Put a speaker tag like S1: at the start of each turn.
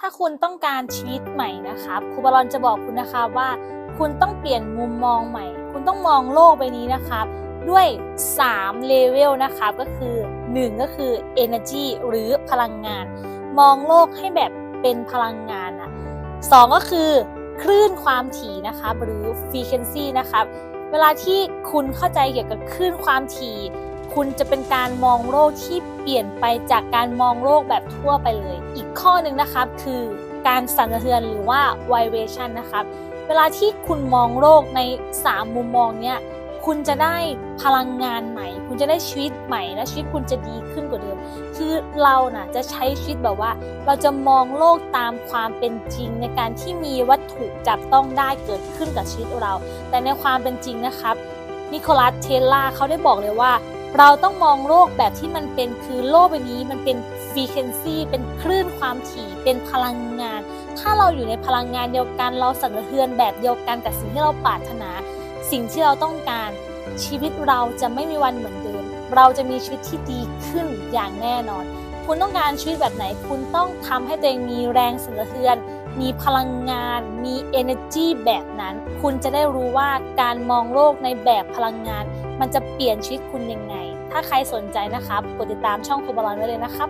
S1: ถ้าคุณต้องการชีวิตใหม่นะครับครูบอลอนจะบอกคุณนะคะว่า คุณต้องเปลี่ยนมุมมองใหม่ คุณต้องมองโลกใบนี้นะครับด้วย3เลเวลนะครับก็คือ 1 ก็คือ energy หรือพลังงาน มองโลกให้แบบเป็นพลังงานนะสองก็คือคลื่นความถี่นะครับหรือ frequency นะครับเวลาที่คุณเข้าใจเกี่ยวกับคลื่นความถี่ คุณจะเป็นการมองโลกที่เปลี่ยนไปจากการมองโลกแบบทั่วไปเลย อีกข้อหนึ่งนะครับคือการสั่นสะเทือนหรือว่า vibration นะครับเวลาที่คุณมองโลกใน 3 มุมมองเนี้ยคุณจะได้พลังงานใหม่ คุณจะได้ชีวิตใหม่ และชีวิตคุณจะดีขึ้นกว่าเดิม คือเราน่ะจะใช้ชีวิตแบบว่า เราจะมองโลกตามความเป็นจริงในการที่มีวัตถุจับต้องได้เกิดขึ้นกับชีวิตเรา แต่ในความเป็นจริงนะครับ นิโคลัสเทสลาเขาได้บอกเลยว่า เราต้องมองโลกแบบที่มันเป็นคือโลกใบนี้มันเป็นฟรีเควนซีเป็นคลื่นความถี่เป็นพลังงาน ถ้าเราอยู่ในพลังงานเดียวกัน เราสั่นสะเทือนแบบเดียวกันกับสิ่งที่เราปรารถนา สิ่งที่เราต้องการชีวิตเราจะไม่มีวันเหมือนเดิม เราจะมีชีวิตที่ดีขึ้นอย่างแน่นอน คุณต้องการชีวิตแบบไหน คุณต้องทำให้ตัวเองมีแรงสั่นสะเทือน มีพลังงาน มี energy แบบนั้น คุณจะได้รู้ว่าการมองโลกในแบบพลังงาน มันจะเปลี่ยนชีวิตคุณยังไง ถ้าใครสนใจนะครับ กดติดตามช่องคุณบอลไว้เลยนะครับ